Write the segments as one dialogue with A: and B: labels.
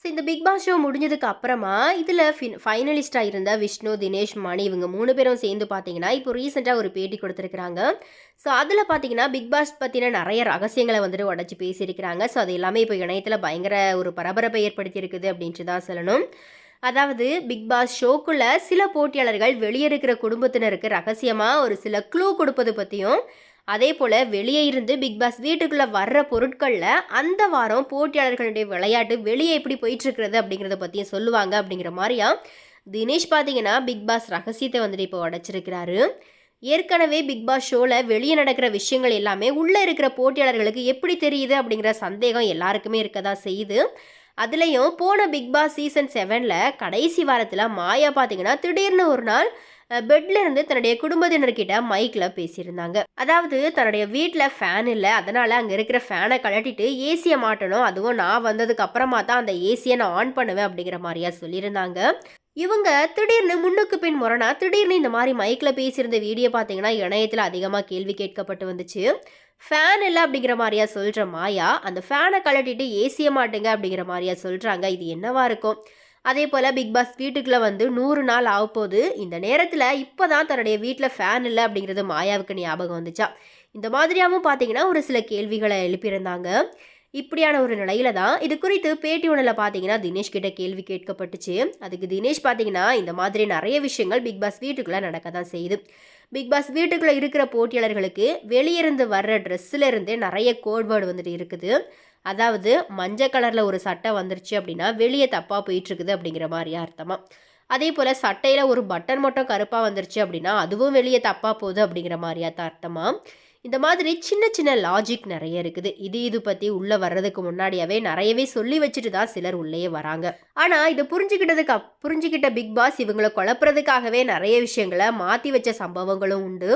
A: So இந்த big Boss show முடிஞ்சதுக்கு அப்புறமா இதில் ஃபின் ஃபைனலிஸ்ட்டாக இருந்த விஷ்ணு தினேஷ் மணி இவங்க மூணு பேரும் சேர்ந்து பார்த்தீங்கன்னா இப்போ ரீசெண்டாக ஒரு பேட்டி கொடுத்துருக்குறாங்க. ஸோ அதில் பார்த்தீங்கன்னா பிக் பாஸ் பற்றின நிறைய ரகசியங்களை வந்துட்டு உடச்சி பேசியிருக்கிறாங்க. ஸோ அது எல்லாமே இப்போ இணையத்தில் பயங்கர ஒரு பரபரப்பை ஏற்படுத்தியிருக்குது அப்படின்ட்டு தான் சொல்லணும். அதாவது பிக் பாஸ் ஷோக்குள்ளே சில போட்டியாளர்கள் வெளியே இருக்கிற குடும்பத்தினருக்கு ரகசியமாக ஒரு சில க்ளூ கொடுப்பது பற்றியும் அதே போல் வெளியே இருந்து பிக் பாஸ் வீட்டுக்குள்ளே வர்ற பொருட்களில் அந்த வாரம் போட்டியாளர்களுடைய விளையாட்டு வெளியே எப்படி போயிட்டுருக்கிறது அப்படிங்கிறத பற்றியும் சொல்லுவாங்க அப்படிங்கிற மாதிரியா? தினேஷ் பார்த்தீங்கன்னா பிக் பாஸ் ரகசியத்தை வந்துட்டு இப்போ உடச்சிருக்கிறாரு. ஏற்கனவே பிக் பாஸ் ஷோவில் வெளியே நடக்கிற விஷயங்கள் எல்லாமே உள்ளே இருக்கிற போட்டியாளர்களுக்கு எப்படி தெரியுது அப்படிங்கிற சந்தேகம் எல்லாருக்குமே இருக்க தான் செய்யுது. அதுலேயும் போன பிக் பாஸ் சீசன் செவனில் கடைசி வாரத்தில் மாயா பார்த்தீங்கன்னா திடீர்னு ஒரு நாள் பெட்ல இருந்து தன்னுடைய குடும்பத்தினர்கிட்ட மைக்கில் பேசியிருந்தாங்க. அதாவது தன்னுடைய வீட்டில் ஃபேன் இல்லை. அதனால அங்கே இருக்கிற ஃபேனை கழட்டிட்டு ஏசியை மாட்டணும். அதுவும் நான் வந்ததுக்கு அப்புறமா தான் அந்த ஏசியை நான் ஆன் பண்ணுவேன் அப்படிங்கிற மாதிரியா சொல்லியிருந்தாங்க. இவங்க திடீர்னு முன்னுக்கு பின் முரணா திடீர்னு இந்த மாதிரி மைக்கில் பேசியிருந்த வீடியோ பார்த்தீங்கன்னா இணையத்தில் அதிகமாக கேள்வி கேட்கப்பட்டு வந்துச்சு. ஃபேன் இல்லை அப்படிங்கிற மாதிரியா சொல்கிற மாயா அந்த ஃபேனை கழட்டிட்டு ஏசிய மாட்டுங்க அப்படிங்கிற மாதிரியா சொல்கிறாங்க இது என்னவா இருக்கும்? அதே போல் பிக் பாஸ் வீட்டுக்குள்ளே வந்து நூறு நாள் ஆகப்போகுது. இந்த நேரத்தில் இப்போ தான் தன்னுடைய வீட்டில் ஃபேன் இல்லை அப்படிங்கிறது மாயாவுக்கு ஞாபகம் வந்துச்சா? இந்த மாதிரியாகவும் பார்த்தீங்கன்னா ஒரு சில கேள்விகளை எழுப்பியிருந்தாங்க. இப்படியான ஒரு நிலையில தான். இது குறித்து பேட்டி ஒன்றில் பார்த்தீங்கன்னா தினேஷ் கிட்ட கேள்வி கேட்கப்பட்டுச்சு. அதுக்கு தினேஷ் பார்த்தீங்கன்னா இந்த மாதிரி நிறைய விஷயங்கள் பிக் பாஸ் வீட்டுக்குள்ளே நடக்க தான் செய்யுது. பிக் பாஸ் வீட்டுக்குள்ளே இருக்கிற போட்டியாளர்களுக்கு வெளியிருந்து வர்ற ட்ரெஸ்ஸில் இருந்தே நிறைய கோட்வேர்டு வந்துட்டு இருக்குது. அதாவது மஞ்சள் கலரில் ஒரு சட்டை வந்துருச்சு அப்படின்னா வெளியே தப்பாக போயிட்டுருக்குது அப்படிங்கிற மாதிரியா அர்த்தமாக அதே போல் சட்டையில் ஒரு பட்டன் மட்டும் கருப்பாக வந்துருச்சு அப்படின்னா அதுவும் வெளியே தப்பாக போகுது அப்படிங்கிற மாதிரியா தான் அர்த்தமாக இந்த மாதிரி சின்ன சின்ன லாஜிக் நிறைய இருக்குது. இது இது பற்றி உள்ளே வர்றதுக்கு முன்னாடியாவே நிறையவே சொல்லி வச்சுட்டு தான் சிலர் உள்ளேயே வராங்க. ஆனால் இதை புரிஞ்சுக்கிட்டதுக்கு புரிஞ்சுக்கிட்ட பிக் பாஸ் இவங்களை குழப்புறதுக்காகவே நிறைய விஷயங்களை மாற்றி வச்ச சம்பவங்களும் உண்டு.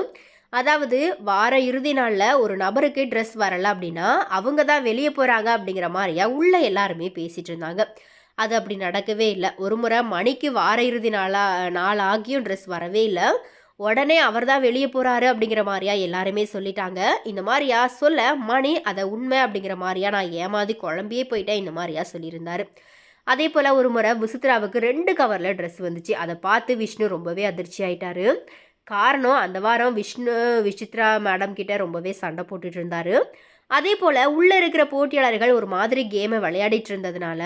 A: அதாவது வார இறுதி நாளில் ஒரு நபருக்கு ட்ரெஸ் வரல அப்படின்னா அவங்க தான் வெளியே போகிறாங்க அப்படிங்கிற மாதிரியா உள்ள எல்லாருமே பேசிகிட்டு இருந்தாங்க. அது அப்படி நடக்கவே இல்லை. ஒரு முறை மணிக்கு வார இறுதி நாளாக நாள் ஆகியும் ட்ரெஸ் வரவே இல்லை. உடனே அவர் தான் வெளியே போகிறாரு அப்படிங்கிற மாதிரியா எல்லாருமே சொல்லிட்டாங்க. இந்த மாதிரியா சொல்ல மணி அதை உண்மை அப்படிங்கிற மாதிரியா நான் ஏமாதி குழம்பியே போயிட்டேன் இந்த மாதிரியா சொல்லியிருந்தார். அதே போல் ஒரு முறை விசித்ராவுக்கு ரெண்டு கவரில் ட்ரெஸ் வந்துச்சு. அதை பார்த்து விஷ்ணு ரொம்பவே அதிர்ச்சி ஆயிட்டாரு. காரணம் அந்த வாரம் விஷ்ணு விசித்ரா மேடம் கிட்ட ரொம்பவே சண்டை போட்டுட்டு இருந்தாரு. அதே போல் உள்ளே இருக்கிற போட்டியாளர்கள் ஒரு மாதிரி கேமை விளையாடிட்டு இருந்ததுனால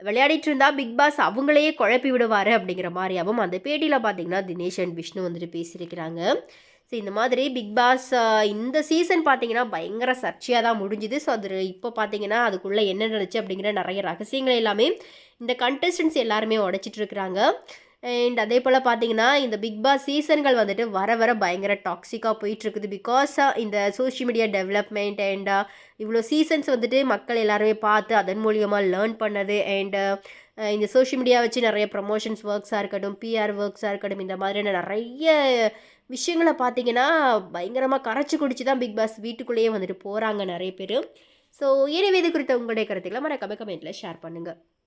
A: விளையாடிட்டு இருந்தா பிக் பாஸ் அவங்களையே குழப்பி விடுவார் அப்படிங்கிற மாதிரியாகவும் அந்த பேட்டியில் பார்த்தீங்கன்னா தினேஷ் அண்ட் விஷ்ணு வந்துட்டு பேசியிருக்கிறாங்க. ஸோ இந்த மாதிரி பிக் பாஸ் இந்த சீசன் பார்த்தீங்கன்னா பயங்கர சர்ச்சையாக தான் முடிஞ்சுது. ஸோ அது இப்போ பார்த்தீங்கன்னா அதுக்குள்ளே என்ன நடந்துச்சு அப்படிங்கிற நிறைய ரகசியங்கள் எல்லாமே இந்த கண்டஸ்டன்ஸ் எல்லாருமே உடைச்சிட்டு இருக்கிறாங்க. அண்ட் அதே போல் பார்த்தீங்கன்னா இந்த பிக் பாஸ் சீசன்கள் வந்துட்டு வர வர பயங்கர டாக்ஸிக்காக போயிட்டுருக்குது. பிகாஸ் இந்த சோஷியல் மீடியா டெவலப்மெண்ட் அண்ட் இவ்வளோ சீசன்ஸ் வந்துட்டு மக்கள் எல்லாருமே பார்த்து அதன் மூலியமாக லேர்ன் பண்ணது. அண்டு இந்த சோஷியல் மீடியா வச்சு நிறைய ப்ரமோஷன்ஸ் ஒர்க்ஸாக இருக்கட்டும் பிஆர் ஒர்க்ஸாக இருக்கட்டும் இந்த மாதிரியான நிறைய விஷயங்களை பார்த்தீங்கன்னா பயங்கரமாக கரைச்சி குடிச்சு தான் பிக் பாஸ் வீட்டுக்குள்ளேயே வந்துட்டு போகிறாங்க நிறைய பேர். ஸோ எனவே இது குறித்த உங்களுடைய கருத்துக்களை மறக்காம கமெண்ட்டில் ஷேர் பண்ணுங்கள்